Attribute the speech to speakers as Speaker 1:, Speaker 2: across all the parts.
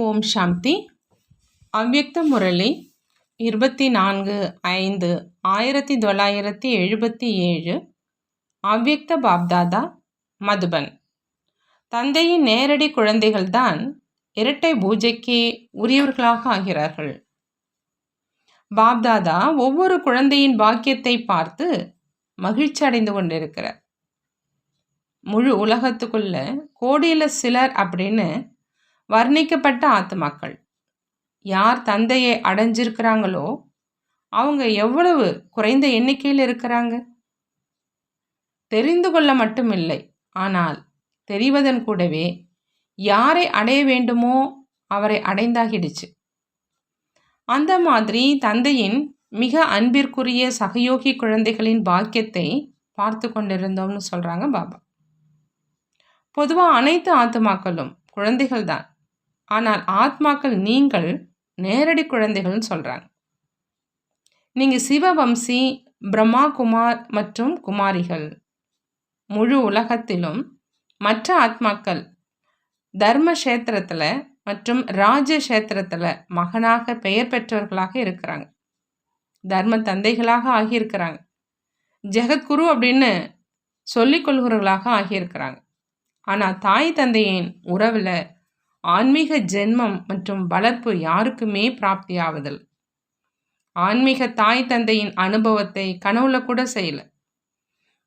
Speaker 1: ஓம் சாந்தி. அவ்யக்த முரளி இருபத்தி நான்கு ஐந்து ஆயிரத்தி தொள்ளாயிரத்தி எழுபத்தி ஏழு. அவ்யக்த பாப்தாதா மதுபன். தந்தையின் நேரடி குழந்தைகள்தான் இரட்டை பூஜைக்கு உரியவர்களாக ஆகிறார்கள். பாப்தாதா ஒவ்வொரு குழந்தையின் பாக்கியத்தை பார்த்து மகிழ்ச்சி அடைந்து கொண்டிருக்கிறார். முழு உலகத்துக்குள்ள கோடியில் சிலர் அப்படின்னு வர்ணிக்கப்பட்ட ஆத்மாக்கள் யார் தந்தையை அடைஞ்சிருக்கிறாங்களோ அவங்க எவ்வளவு குறைந்த எண்ணிக்கையில் இருக்கிறாங்க? தெரிந்து கொள்ள மட்டுமில்லை. ஆனால் தெரிவதன் கூடவே யாரை அடைய வேண்டுமோ அவரை அடைந்தாகிடுச்சு. அந்த மாதிரி தந்தையின் மிக அன்பிற்குரிய சகயோகி குழந்தைகளின் பாக்கியத்தை பார்த்து கொண்டிருந்தோம்னு சொல்கிறாங்க பாபா. பொதுவாக அனைத்து ஆத்துமாக்களும் குழந்தைகள் தான் ஆனால் ஆத்மாக்கள் நீங்கள் நேரடி குழந்தைகள்னு சொல்கிறாங்க நீங்கள் சிவவம்சி பிரம்மா குமார் மற்றும் குமாரிகள். முழு உலகத்திலும் மற்ற ஆத்மாக்கள் தர்ம கஷேத்திரத்தில் மற்றும் ராஜ கஷேத்திரத்தில் மகனாக பெயர் பெற்றவர்களாக இருக்கிறாங்க. தர்ம தந்தைகளாக ஆகியிருக்கிறாங்க. ஜெகத்குரு அப்படின்னு சொல்லிக்கொள்கிறவர்களாக ஆகியிருக்கிறாங்க. ஆனால் தாய் தந்தையின் உறவில் ஆன்மீக ஜென்மம் மற்றும் வளர்ப்பு யாருக்குமே பிராப்தியாவதில். ஆன்மீக தாய் தந்தையின் அனுபவத்தை கனவுல கூட செய்யல.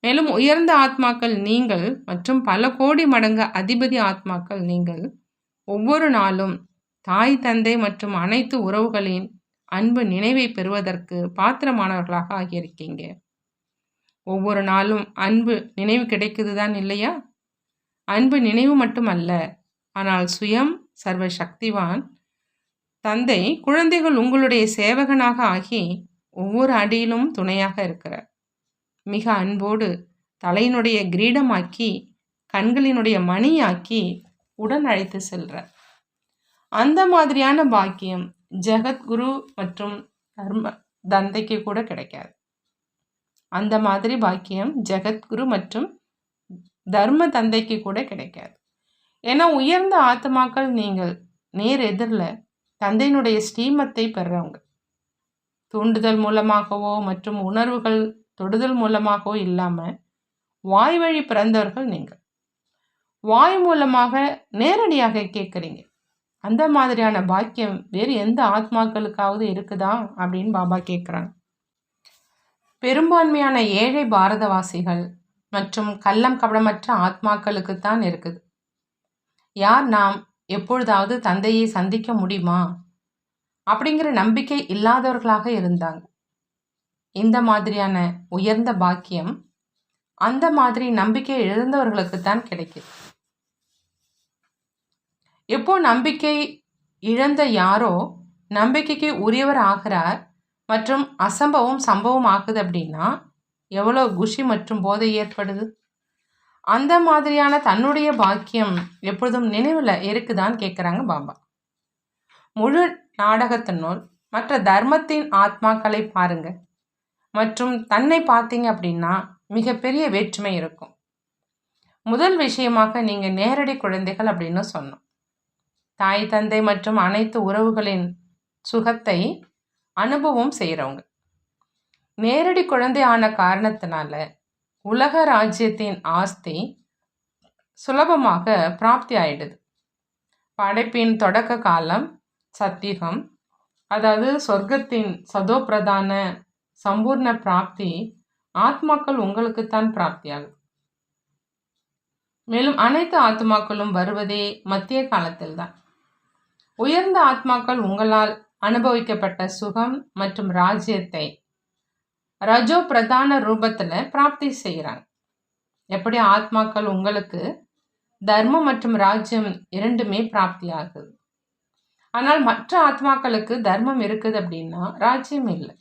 Speaker 1: மேலும் உயர்ந்த ஆத்மாக்கள் நீங்கள் மற்றும் பல கோடி மடங்கு அதிபதி ஆத்மாக்கள் நீங்கள் ஒவ்வொரு நாளும் தாய் தந்தை மற்றும் அனைத்து உறவுகளின் அன்பு நினைவை பெறுவதற்கு பாத்திரமானவர்களாக ஆகியிருக்கீங்க. ஒவ்வொரு நாளும் அன்பு நினைவு கிடைக்குது தான் இல்லையா? அன்பு நினைவு மட்டுமல்ல ஆனால் சுயம் சர்வ சக்திவான் தந்தை குழந்தைகள் உங்களுடைய சேவகனாக ஆகி ஒவ்வொரு அடியிலும் துணையாக இருக்கிறார். மிக அன்போடு தலையினுடைய கிரீடமாக்கி கண்களினுடைய மணியாக்கி உடன் அழைத்து செல்கிறார் அந்த மாதிரியான பாக்கியம் ஜெகத்குரு மற்றும் தர்ம தந்தைக்கு கூட கிடைக்காது. அந்த மாதிரி பாக்கியம் ஜெகத்குரு மற்றும் தர்ம தந்தைக்கு கூட கிடைக்காது. ஏன்னா உயர்ந்த ஆத்மாக்கள் நீங்கள். நேர் எதிரில் தந்தையினுடைய ஸ்ரீமத்தை பெறுறவங்க தூண்டுதல் மூலமாகவோ மற்றும் உணர்வுகள் தொடுதல் மூலமாகவோ இல்லாமல் வாய் வழி பிறந்தவர்கள் நீங்கள். வாய் மூலமாக நேரடியாக கேட்குறீங்க. அந்த மாதிரியான பாக்கியம் வேறு எந்த ஆத்மாக்களுக்காவது இருக்குதா அப்படின்னு பாபா கேட்குறாங்க. பெரும்பான்மையான ஏழை பாரதவாசிகள் மற்றும் கள்ளம் கபடமற்ற ஆத்மாக்களுக்குத்தான் இருக்குது. யார் நாம் எப்பொழுதாவது தந்தையை சந்திக்க முடியுமா? அப்படிங்கிற நம்பிக்கை இல்லாதவர்களாக இருந்தாங்க. இந்த மாதிரியான உயர்ந்த பாக்கியம் அந்த மாதிரி நம்பிக்கை இழந்தவர்களுக்கு தான் கிடைக்குது. எப்போ நம்பிக்கை இழந்த யாரோ நம்பிக்கைக்கு உரியவர் ஆகிறார் மற்றும் அசம்பவம் சம்பவம் ஆகுது அப்படின்னா எவ்வளோ குஷி மற்றும் போதை ஏற்படுது? அந்த மாதிரியான தன்னுடைய பாக்கியம் எப்பொழுதும் நினைவில் இருக்குதான்னு கேட்குறாங்க பாபா. முழு நாடகத்தினுள் மற்ற தர்மத்தின் ஆத்மாக்களை பாருங்க. மற்றும் தன்னை பார்த்தீங்க அப்படின்னா மிகப்பெரிய வேற்றுமை இருக்கும். முதல் விஷயமாக நீங்கள் நேரடி குழந்தைகள் அப்படின்னு சொன்னோம். தாய் தந்தை மற்றும் அனைத்து உறவுகளின் சுகத்தை அனுபவம் செய்கிறவங்க நேரடி குழந்தை ஆன காரணத்தினால உலக ராஜ்யத்தின் ஆஸ்தி சுலபமாக பிராப்தி ஆயிடுது. படைப்பின் தொடக்க காலம் சத்தியகம் அதாவது சொர்க்கத்தின் சதோப்பிரதான சம்பூர்ண பிராப்தி ஆத்மாக்கள் உங்களுக்குத்தான் பிராப்தியாகும் மேலும் அனைத்து ஆத்மாக்களும் வருவதே மத்திய காலத்தில் தான். உயர்ந்த ஆத்மாக்கள் உங்களால் அனுபவிக்கப்பட்ட சுகம் மற்றும் ராஜ்யத்தை ரஜோ பிரதான ரூபத்தில் பிராப்தி செய்கிறாங்க எப்படி ஆத்மாக்கள் உங்களுக்கு தர்மம் மற்றும் ராஜ்யம் இரண்டுமே பிராப்தி ஆகுது. ஆனால் மற்ற ஆத்மாக்களுக்கு தர்மம் இருக்குது அப்படின்னா ராஜ்யம் இல்லை.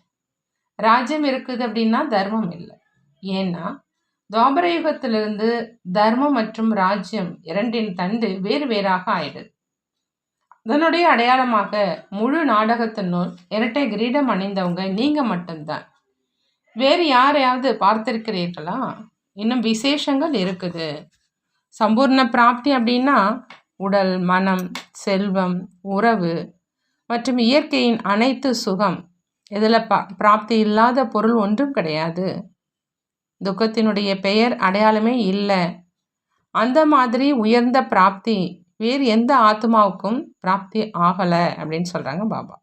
Speaker 1: ராஜ்யம் இருக்குது அப்படின்னா தர்மம் இல்லை. ஏன்னா துவாபரயுகத்திலிருந்து தர்மம் மற்றும் ராஜ்யம் இரண்டின் தண்டு வேறு வேறாக ஆயிடுது. அதனுடைய அடையாளமாக முழு நாடகத்தினுள் இரட்டை கிரீடம் அணிந்தவங்க நீங்கள் மட்டும்தான். வேறு யாரையாவது பார்த்திருக்கிறீர்களா? இன்னும் விசேஷங்கள் இருக்குது. சம்பூர்ண பிராப்தி அப்படின்னா உடல் மனம் செல்வம் உறவு மற்றும் இயற்கையின் அனைத்து சுகம். இதில் ப பிராப்தி இல்லாத பொருள் ஒன்றும் கிடையாது. துக்கத்தினுடைய பெயர் அடையாளமே இல்லை. அந்த மாதிரி உயர்ந்த பிராப்தி வேறு எந்த ஆத்மாவுக்கும் பிராப்தி ஆகலை அப்படின்னு சொல்கிறாங்க பாபா.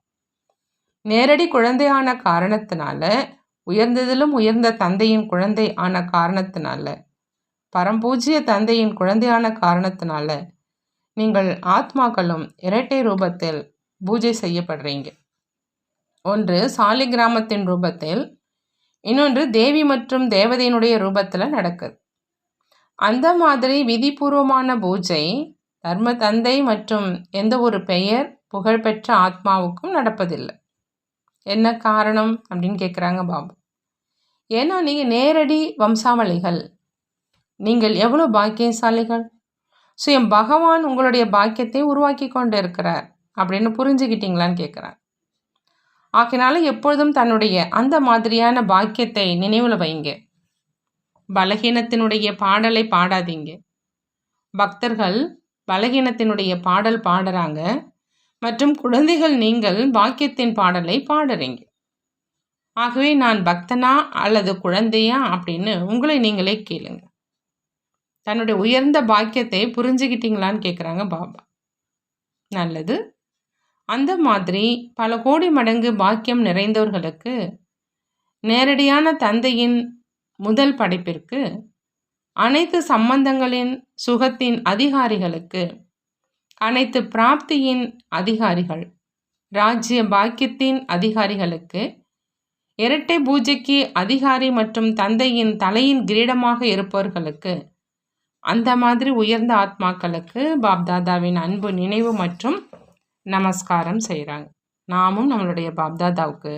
Speaker 1: நேரடி குழந்தையான காரணத்தினால உயர்ந்ததிலும் உயர்ந்த தந்தையின் குழந்தை ஆன காரணத்தினால. பரம்பூஜ்ய தந்தையின் குழந்தையான காரணத்தினால நீங்கள் ஆத்மாக்களும் இரட்டை ரூபத்தில் பூஜை செய்யப்படுறீங்க. ஒன்று சாலி கிராமத்தின் ரூபத்தில். இன்னொன்று தேவி மற்றும் தேவதையினுடைய ரூபத்தில் நடக்குது. அந்த மாதிரி விதிபூர்வமான பூஜை தர்ம தந்தை மற்றும் எந்த ஒரு பெயர் புகழ்பெற்ற ஆத்மாவுக்கும் நடப்பதில்லை. என்ன காரணம் அப்படின்னு கேட்குறாங்க பாபு. ஏன்னா நீங்கள் நேரடி வம்சாவளிகள். நீங்கள் எவ்வளோ பாக்கியசாலிகள்? ஸோ என் பகவான் உங்களுடைய பாக்கியத்தை உருவாக்கி கொண்டு இருக்கிறார் அப்படின்னு புரிஞ்சுக்கிட்டீங்களான்னு கேட்குறார் ஆகினால எப்பொழுதும் தன்னுடைய அந்த மாதிரியான பாக்கியத்தை நினைவில் வைங்க. பலகீனத்தினுடைய பாடலை பாடாதீங்க. பக்தர்கள் பலகீனத்தினுடைய பாடல் பாடுறாங்க. மற்றும் குழந்தைகள் நீங்கள் பாக்கியத்தின் பாடலை பாடுறீங்க. ஆகவே நான் பக்தனா அல்லது குழந்தையா அப்படின்னு உங்களை நீங்களே கேளுங்க. தன்னுடைய உயர்ந்த பாக்கியத்தை புரிஞ்சுக்கிட்டீங்களான்னு கேட்குறாங்க பாபா. நல்லது. அந்த மாதிரி பல கோடி மடங்கு பாக்கியம் நிறைந்தவர்களுக்கு நேரடியான தந்தையின் முதல் படைப்பிற்கு அனைத்து சம்பந்தங்களின் சுகத்தின் அதிகாரிகளுக்கு அனைத்து பிராப்தியின் அதிகாரிகள் ராஜ்ய பாக்கியத்தின் அதிகாரிகளுக்கு இரட்டை பூஜைக்கு அதிகாரி மற்றும் தந்தையின் தலையின் கிரீடமாக இருப்பவர்களுக்கு அந்த மாதிரி உயர்ந்த ஆத்மாக்களுக்கு பாப்தாதாவின் அன்பு நினைவு மற்றும் நமஸ்காரம் செய்கிறாங்க நாமும் நம்மளுடைய பாப்தாதாவுக்கு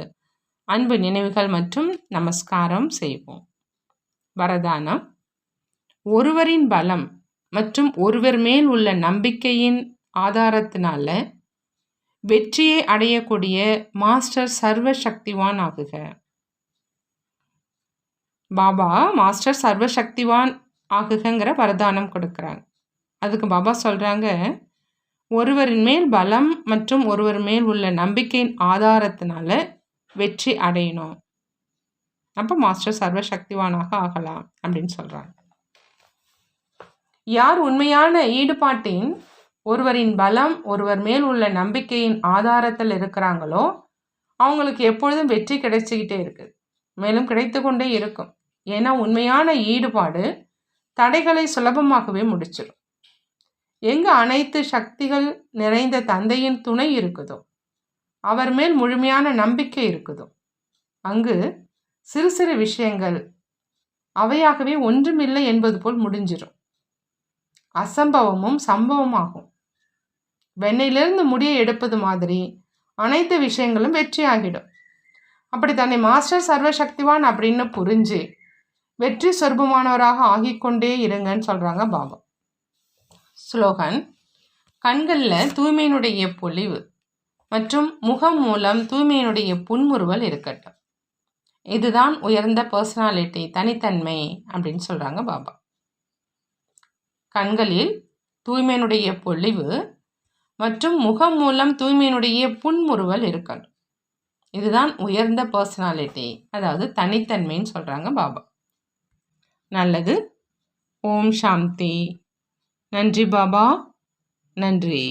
Speaker 1: அன்பு நினைவுகள் மற்றும் நமஸ்காரம் செய்வோம். வரதானம். ஒருவரின் பலம் மற்றும் ஒருவர் மேல் உள்ள நம்பிக்கையின் ஆதாரத்தினால வெற்றியை அடையக்கூடிய மாஸ்டர் சர்வ சக்திவான் ஆகுக. பாபா மாஸ்டர் சர்வ சக்திவான் ஆகுகங்கிற வரதானம் கொடுக்குறாங்க அதுக்கு பாபா சொல்கிறாங்க ஒருவரின் மேல் பலம் மற்றும் ஒருவர் மேல் உள்ள நம்பிக்கையின் ஆதாரத்தினால வெற்றி அடையணும். அப்போ மாஸ்டர் சர்வ சக்திவானாக ஆகலாம் அப்படின்னு சொல்கிறாங்க யார் உண்மையான ஈடுபாட்டின் ஒருவரின் பலம் ஒருவர் மேல் உள்ள நம்பிக்கையின் ஆதாரத்தில் இருக்கிறாங்களோ அவங்களுக்கு எப்பொழுதும் வெற்றி கிடைச்சிக்கிட்டே இருக்குது மேலும் கிடைத்து கொண்டே இருக்கும். ஏன்னா உண்மையான ஈடுபாடு தடைகளை சுலபமாகவே முடிச்சிடும். எங்கு அனைத்து சக்திகள் நிறைந்த தந்தையின் துணை இருக்குதோ அவர் மேல் முழுமையான நம்பிக்கை இருக்குதோ அங்கு சிறு சிறு விஷயங்கள் அவையாகவே ஒன்றுமில்லை என்பது போல் முடிஞ்சிடும் அசம்பவமும் சம்பவமாகும். வெண்ணையிலிருந்து முடியை எடுப்பது மாதிரி அனைத்து விஷயங்களும் வெற்றியாகிடும். அப்படி தன்னை மாஸ்டர் சர்வசக்திவான் அப்படின்னு புரிஞ்சு வெற்றி சொர்பமானவராக ஆகிக்கொண்டே இருங்கன்னு சொல்கிறாங்க பாபா. ஸ்லோகன் கண்களில் தூய்மையினுடைய பொலிவு மற்றும் முகம் மூலம் தூய்மையினுடைய புன்முறுவல் இருக்கட்டும். இதுதான் உயர்ந்த பர்சனாலிட்டி தனித்தன்மை அப்படின்னு சொல்கிறாங்க பாபா. கண்களில் தூய்மையினுடைய பொலிவு மற்றும் முகம் மூலம் தூய்மையினுடைய புன்முறுவல் இருக்கணும் இதுதான் உயர்ந்த பர்சனாலிட்டி அதாவது தனித்தன்மைன்னு சொல்கிறாங்க பாபா. நல்லது. ஓம் சாந்தி. நன்றி பாபா. நன்றி.